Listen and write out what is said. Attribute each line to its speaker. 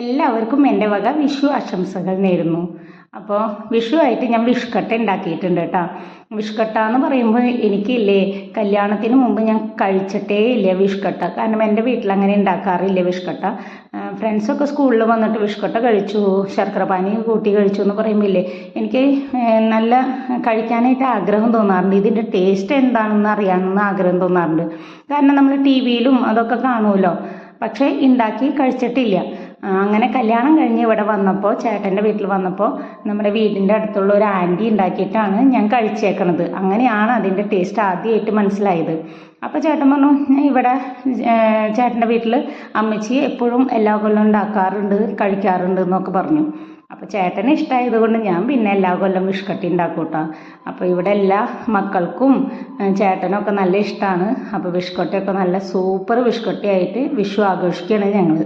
Speaker 1: എല്ലാവർക്കും എന്റെ വക വിഷു ആശംസകൾ നേരുന്നു. അപ്പോൾ വിഷു ആയിട്ട് ഞാൻ വിഷുക്കട്ട ഉണ്ടാക്കിയിട്ടുണ്ട് കേട്ടോ. വിഷുക്കട്ട എന്ന് പറയുമ്പോൾ എനിക്കില്ലേ കല്യാണത്തിന് മുമ്പ് ഞാൻ കഴിച്ചിട്ടേ ഇല്ല വിഷുക്കട്ട കാരണം എന്റെ വീട്ടിൽ അങ്ങനെ ഉണ്ടാക്കാറില്ല വിഷുക്കട്ട ഫ്രണ്ട്സൊക്കെ സ്കൂളിൽ വന്നിട്ട് വിഷുക്കട്ട കഴിച്ചു ശർക്കര പാനി കൂട്ടി കഴിച്ചു എന്ന് പറയുമ്പോൾ ഇല്ലേ എനിക്ക് നല്ല കഴിക്കാനായിട്ട് ആഗ്രഹം തോന്നാറുണ്ട്. ഇതിന്റെ ടേസ്റ്റ് എന്താണെന്ന് അറിയാമെന്ന് ആഗ്രഹം തോന്നാറുണ്ട്. കാരണം നമ്മൾ ടി വിയിലും അതൊക്കെ കാണുമല്ലോ. പക്ഷേ ഉണ്ടാക്കി കഴിച്ചിട്ടില്ല. അങ്ങനെ കല്യാണം കഴിഞ്ഞ് ഇവിടെ വന്നപ്പോൾ ചേട്ടന്റെ വീട്ടിൽ വന്നപ്പോൾ നമ്മുടെ വീടിന്റെ അടുത്തുള്ള ഒരു ആന്റി ഉണ്ടാക്കിയിട്ടാണ് ഞാൻ കഴിച്ചേക്കണത്. അങ്ങനെയാണ് അതിന്റെ ടേസ്റ്റ് ആദ്യമായിട്ട് മനസ്സിലായത്. അപ്പോൾ ചേട്ടൻ പറഞ്ഞു ഞാൻ ഇവിടെ ചേട്ടന്റെ വീട്ടിൽ അമ്മച്ചി എപ്പോഴും എല്ലാ കൊല്ലം ഉണ്ടാക്കാറുണ്ട് കഴിക്കാറുണ്ട് എന്നൊക്കെ പറഞ്ഞു. അപ്പോൾ ചേട്ടന് ഇഷ്ടമായത് കൊണ്ട് ഞാൻ പിന്നെ എല്ലാ കൊല്ലം വിഷ്കട്ടി ഉണ്ടാക്കും കേട്ടോ അപ്പോൾ ഇവിടെ എല്ലാ മക്കൾക്കും ചേട്ടനൊക്കെ നല്ല ഇഷ്ടമാണ് അപ്പോൾ വിഷ്കട്ടിയൊക്കെ നല്ല സൂപ്പർ വിഷ്കട്ടിയായിട്ട് വിഷു ആഘോഷിക്കുകയാണ് ഞങ്ങൾ